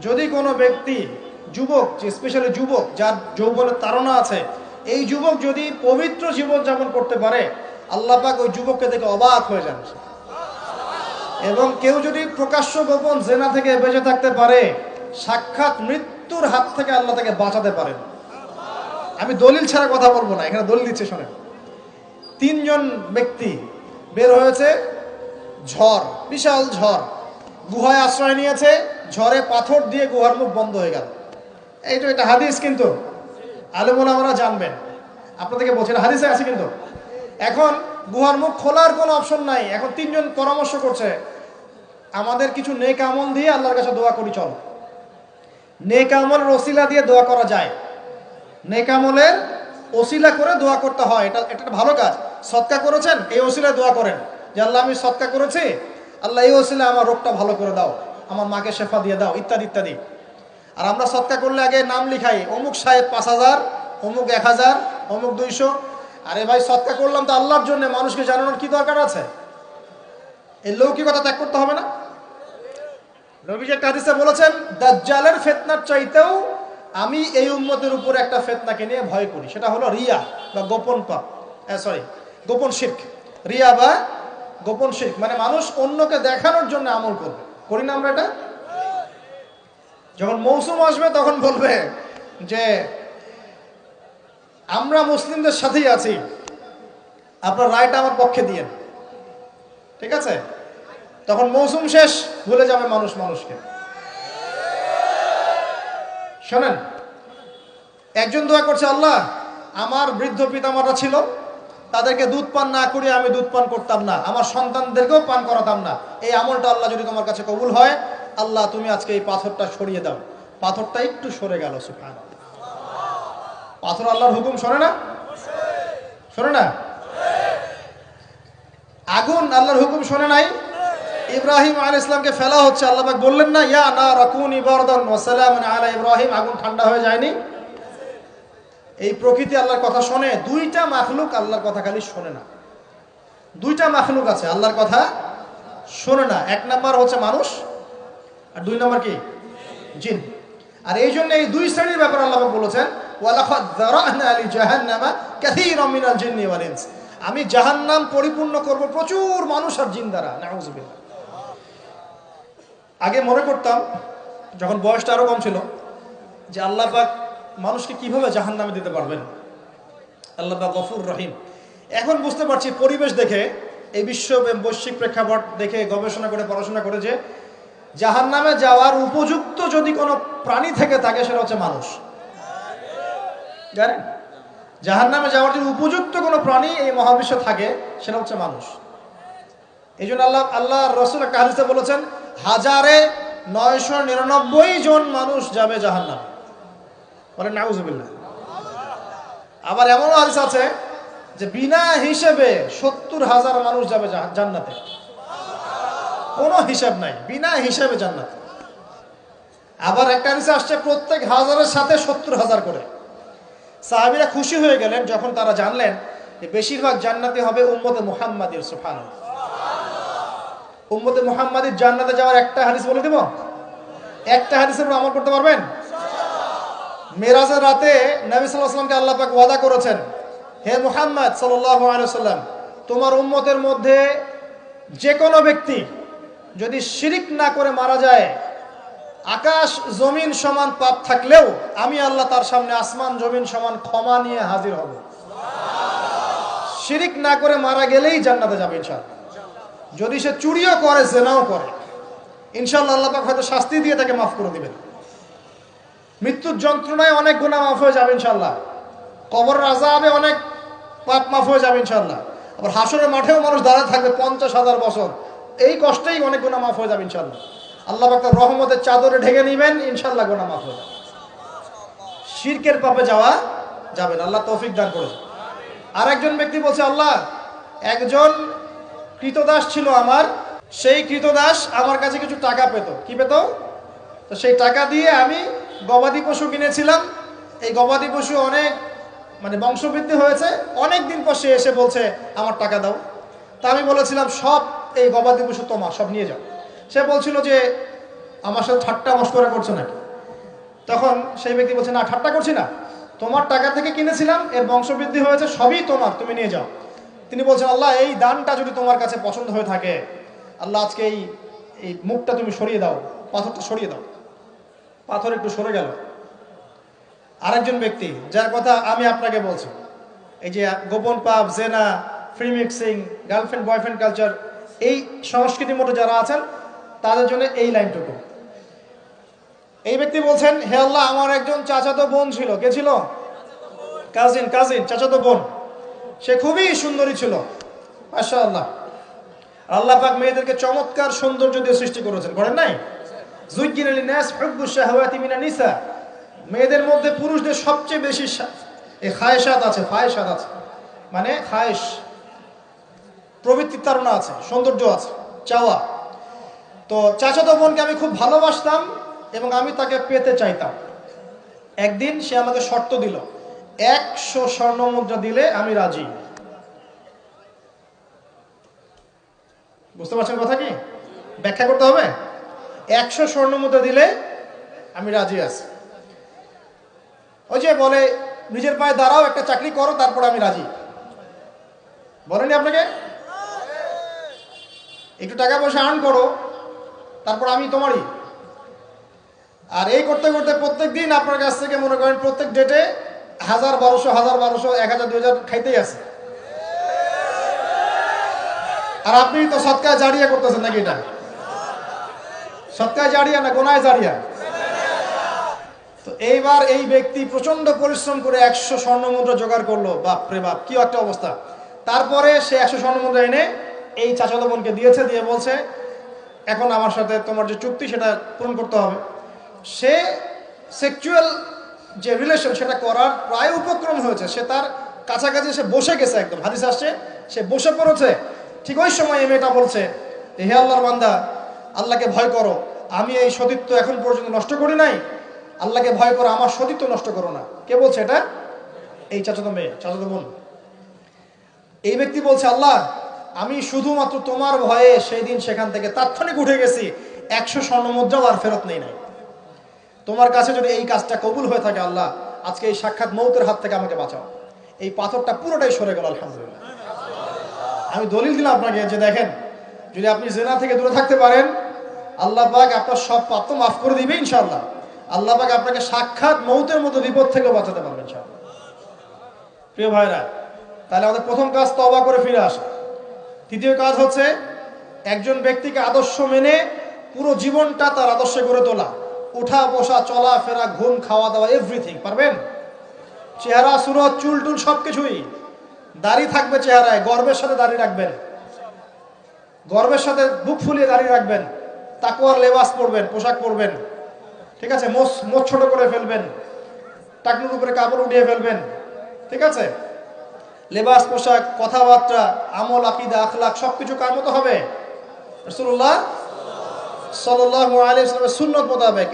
যদি কোনো ব্যক্তি যুবক, যে স্পেশালি যুবক, যার যৌবনের তাড়না আছে, এই যুবক যদি পবিত্র জীবন যাপন করতে পারে, আল্লাহ পাক ওই যুবককে দেখে অবাক হয়ে যান। এবং কেউ যদি প্রকাশ্য গোপন জেনা থেকে বেঁচে থাকতে পারে, সাক্ষাৎ মৃত্যুর হাত থেকে আল্লাহ তাকে বাঁচাতে পারেন। আমি দলিল ছাড়া কথা বলব না, এখানে দলিল দিচ্ছে, শোনেন। তিনজন ব্যক্তি বের হয়েছে, ঝড়, বিশাল ঝড়। গুহায় আশ্রয় নিয়েছে ঝড়ে পাথর দিয়ে গুহার মুখ বন্ধ হয়ে গেল। এই তো এটা হাদিস কিন্তু। আলেমুল আমরা জানবেন। আপনাদেরকে বলছেন হাদিসে আছে কিন্তু। এখন গুহার মুখ খোলার কোনো অপশন নাই। এখন তিনজন পরামর্শ করছে, আমাদের কিছু নেক আমল দিয়ে আল্লাহর কাছে দোয়া করি, চল। নেক আমলের ওসিলা দিয়ে দোয়া করা যায়। নেক আমলের ওসিলা করে দোয়া করতে হয়। এটা এটা ভালো কাজ। সৎকা করেছেন, এই ওসিলায় দোয়া করেন। যে, আল্লাহ, আমি সৎকা করেছি। আল্লাহ, এই ওসিলা আমার রোগটা ভালো করে দাও। আমার মাকে শেফা দিয়ে দাও, ইত্যাদি ইত্যাদি। আর আমরা সৎকা করলে আগে নাম লিখাই, অমুক সাহেব পাঁচ হাজার, অমুক এক হাজার, অমুক দুইশো। আরে ভাই, সৎকা করলাম তো আল্লাহর জন্য, মানুষকে জানানোর কি দরকার আছে? এই লৌকিকতা ত্যাগ করতে হবে না। নবী যে একটা হাদিসে বলেছেন, দাজ্জালের ফেতনার চাইতেও আমি এই উম্মতের উপর একটা ফেতনাকে নিয়ে ভয় করি। সেটা হলো রিয়া বা গোপন পাপ। সরি গোপন শির্ক। রিয়া বা গোপন শির্ক। মানে মানুষ অন্যকে দেখানোর জন্য আমল করবে। করি না আমরা এটা? যখন মৌসুম আসবে তখন বলবে যে, আমরা মুসলিমদের সাথেই আছি। আপনার রায়টা আমার পক্ষে দিয়েন ঠিক আছে? তখন মৌসুম শেষ, ভুলে যাবে মানুষ মানুষকে। শোনেন, একজন দোয়া করছে, আল্লাহ, আমার বৃদ্ধ পিতামাতা ছিল তাদেরকে দুধ পান না করে আমি দুধ পান করতাম না। আমার সন্তানদেরকেও পান করাতাম না। এই আমলটা আল্লাহ যদি তোমার কাছে কবুল হয়, আল্লাহ তুমি আজকে এই পাথরটা সরিয়ে দাও। পাথরটা একটু সরে গেল সুফান পাথর আল্লাহর হুকুম শোনে না? শোনে না? আগুন আল্লাহর হুকুম শোনে নাই? ইব্রাহিম আল ইসলামকে ফেলা হচ্ছে, আল্লাহ বললেন না, ইয়া না রাকুন ইবরদান আলা ইব্রাহিম। আগুন ঠান্ডা হয়ে যায়নি? এই প্রকৃতি আল্লাহর কথা শোনে, দুইটা মাখলুক আল্লাহর কথা খালি শোনে না। দুইটা মাখলুক আছে, আল্লাহর কথা শোনে না। এক নাম্বার হচ্ছে মানুষ, আর দুই নাম্বার কি? জিন। আর এই জন্য এই দুই শ্রেণির ব্যাপারে আল্লাহ বলেছেন আমি জাহান্নাম পরিপূর্ণ করব প্রচুর মানুষ আর জিন দ্বারা আগে মনে করতাম, যখন বয়সটা আরও কম ছিল, যে আল্লাহ পাক মানুষকে কীভাবে জাহান নামে দিতে পারবেন? আল্লাহ গফুর রহিম। এখন বুঝতে পারছি পরিবেশ দেখে, এই বিশ্ব বৈশ্বিক প্রেক্ষাপট দেখে গবেষণা করে, পড়াশোনা করে যে জাহান নামে যাওয়ার উপযুক্ত যদি কোনো প্রাণী থেকে থাকে, সেটা হচ্ছে মানুষ। জানেন? জাহান নামে যাওয়ার জন্য উপযুক্ত কোনো প্রাণী এই মহাবিশ্বে থাকে, সেটা হচ্ছে মানুষ। এই জন্য আল্লাহ আল্লাহ রসুল একটা হাদিসে বলেছেন, হাজারে নয়শো নিরানব্বই জন মানুষ যাবে জাহান নামে বলেন আবার এমনও হাদিস আছে যে বিনা হিসেবে সত্তর হাজার মানুষ যাবে জান্নাতে। কোনো হিসাব নাই, বিনা হিসেবে জান্নাতে। আবার একটা হাদিসে আসছে, প্রত্যেক হাজারের সাথে সত্তর হাজার করে। সাহাবিরা খুশি হয়ে গেলেন যখন তারা জানলেন যে বেশিরভাগ জান্নাতি হবে উম্মতে মুহাম্মাদের সুফান উম্মতে মুহাম্মাদের জান্নাতে যাওয়ার একটা হাদিস বলে দেব? একটা হাদিসের উপর আমল করতে পারবেন? মেরাজের রাতে নবী সাল্লামকে আল্লাহ পাক ওয়াদা করেছেন, হে মুহাম্মদ সাল্লাম তোমার উম্মতের মধ্যে যে কোনো ব্যক্তি যদি শিরিক না করে মারা যায়, আকাশ জমিন সমান পাপ থাকলেও আমি আল্লাহ তার সামনে আসমান জমিন সমান ক্ষমা নিয়ে হাজির হব। শিরিক না করে মারা গেলেই জান্নাতে যাবে ইনশাআল্লাহ। যদি সে চুরিও করে, জেনাও করে, ইনশাআল্লাহ আল্লাহ পাক হয়তো শাস্তি দিয়ে তাকে মাফ করে দিবেন। মৃত্যুর যন্ত্রণায় অনেক গুণা মাফ হয়ে যাবে ইনশাল্লাহ কবর আজাবে অনেক পাপ মাফ হয়ে যাবে ইনশাল্লাহ আবার হাসরের মাঠেও মানুষ দাঁড়ায় থাকবে পঞ্চাশ হাজার বছর। এই কষ্টেই অনেক গুণা মাফ হয়ে যাবে ইনশাআল্লাহ। আল্লাহ পাক রহমতের চাদরে ঢেকে নেবেন ইনশাল্লাহ গুণা মাফ হয়ে যাবে। শিরকের পাপে যাওয়া যাবে না, আল্লাহ তৌফিক দান করে। আর একজন ব্যক্তি বলছে, আল্লাহ, একজন কৃতদাস ছিল আমার, সেই কৃতদাস আমার কাছে কিছু টাকা পেত। কি পেত? তো সেই টাকা দিয়ে আমি গবাদি পশু কিনেছিলাম। এই গবাদি পশু অনেক মানে বংশবৃদ্ধি হয়েছে। অনেক দিন পর সে এসে বলছে, আমার টাকা দাও। তা আমি বলেছিলাম, সব এই গবাদি পশু তোমার, সব নিয়ে যাও। সে বলছিল যে, আমার সাথে ঠাট্টা মস্করা করছ নাকি? তখন সেই ব্যক্তি বলছে, না, ঠাট্টা করছি না। তোমার টাকা থেকে কিনেছিলাম, এর বংশবৃদ্ধি হয়েছে, সবই তোমার, তুমি নিয়ে যাও। তিনি বলছেন, আল্লাহ, এই দানটা যদি তোমার কাছে পছন্দ হয়ে থাকে, আল্লাহ আজকে এই এই মুখটা তুমি সরিয়ে দাও, পাথরটা সরিয়ে দাও। পাথর একটু সরে গেল। আরেকজন ব্যক্তি, যার কথা আমি আপনাকে বলছি, এই যে গোপন পাপ, জেনা free mixing girlfriend boyfriend culture এই সংস্কৃতির মধ্যে যারা আছেন, তাদের জন্য এই লাইনটুকু। এই ব্যক্তি বলছেন, হে আল্লাহ, আমার একজন চাচাতো বোন ছিল। কে ছিল? কাজিন কাজিন, চাচাতো বোন। সে খুবই সুন্দরী ছিল। মাশা আল্লাহ আল্লাহ পাক মেয়েদেরকে চমৎকার সৌন্দর্য দিয়ে সৃষ্টি করেছেন। করেন নাই? মেয়েদের মধ্যে পুরুষদের সবচেয়ে বেশি আছে ফায়েশাত আছে। মানে খায়েশ। প্রবৃত্তির তারা আছে, সৌন্দর্য আছে, চাওয়া। তো চাচাতো বোনকে আমি খুব ভালোবাসতাম এবং আমি তাকে পেতে চাইতাম। একদিন সে আমাকে শর্ত দিল, একশো স্বর্ণ মুদ্রা দিলে আমি রাজি। বুঝতে পারছেন কথা কি? ব্যাখ্যা করতে হবে? একশো স্বর্ণ মুদ্রা দিলে আমি রাজি আছি। ওই যে বলে, নিজের পায়ে দাঁড়াও, একটা চাকরি করো, তারপর আমি রাজি। বলেনি আপনাকে? একটু টাকা পয়সা আর্ন করো, তারপর আমি তোমারই। আর এই করতে করতে প্রত্যেক দিন আপনার কাছ থেকে মনে করেন প্রত্যেক ডেটে হাজার বারোশো হাজার বারোশো, এক হাজার, দুই হাজার খাইতেই আছে। আর আপনি তো সৎকার জারিয়া করতেছেন নাকি এটা? সৎকায় জারিয়া না গোনায় জারিয়া? তো এইবার এই ব্যক্তি প্রচণ্ড পরিশ্রম করে একশো স্বর্ণ মুদ্রা জোগাড় করল। বাপরে বাপ, কি একটা অবস্থা। তারপরে সে একশো স্বর্ণ মুদ্রা এনে এই চাচাতো বোনকে দিয়েছে, দিয়ে বলছে, এখন আমার সাথে তোমার যে চুক্তি, সেটা পূরণ করতে হবে। সে সেক্সুয়াল যে রিলেশন সেটা করার প্রায় উপক্রম হয়েছে। সে তার কাছাকাছি সে বসে গেছে একদম। হাদিস আসছে, সে বসে পড়েছে। ঠিক ওই সময় এই মেয়েটা বলছে, হে আল্লাহর বান্দা, আল্লাহকে ভয় করো। আমি এই সতীত্ব এখন পর্যন্ত নষ্ট করি নাই। আল্লাহকে ভয় করো আমার সতীত্ব নষ্ট করো না। কে বলছে এটা? এই চাচাতো মেয়ে, চাচাতো বোন। এই ব্যক্তি বলছে, আল্লাহ, আমি শুধুমাত্র তোমার ভয়ে সেই দিন সেখান থেকে তাৎক্ষণিক উঠে গেছি। একশো স্বর্ণ মুদ্রাও আর ফেরত নেই নাই। তোমার কাছে যদি এই কাজটা কবুল হয়ে থাকে, আল্লাহ, আজকে এই সাক্ষাৎ মৌতের হাত থেকে আমাকে বাঁচাও। এই পাথরটা পুরোটাই সরে গেল, আলহামদুলিল্লাহ। আমি দলিল দিলাম আপনাকে যে দেখেন, যদি আপনি জেনা থেকে দূরে থাকতে পারেন আল্লাহ পাক আপনার সব পাপ তো মাফ করে দিবে ইনশাআল্লাহ। আল্লাহ পাক আপনাকে সাক্ষাৎ মৌতের মতো বিপদ থেকে বাঁচাতে পারবেন ইনশাআল্লাহ। প্রিয় ভাইরা, তাহলে আমাদের প্রথম কাজ তবা করে ফিরে আসা। তৃতীয় কাজ হচ্ছে একজন ব্যক্তিকে আদর্শ মেনে পুরো জীবনটা তার আদর্শে গড়ে তোলা। উঠা, বসা, চলা, ফেরা, ঘুম, খাওয়া দাওয়া এভরিথিং পারবেন? চেহারা, সুরত, চুল টুল সব কিছুই দাড়ি থাকবে চেহারায়, গর্বের সাথে দাড়ি রাখবেন। গর্বের সাথে বুক ফুলিয়ে দাঁড়িয়ে রাখবেন। তাকুয়ার লেবাস পরবেন, পোশাক পরবেন, ঠিক আছে? মোচ মোচ ছোট করে ফেলবেন, টাকনুর উপরে কাপড় উঠিয়ে ফেলবেন, ঠিক আছে? লেবাস, পোশাক, কথাবার্তা, আমল, আকিদা আখলাখ সব কিছু কার মতো হবে? রসুল্লাহ সাল্লাহ আলিয়া সুন্নত মোতাবেক।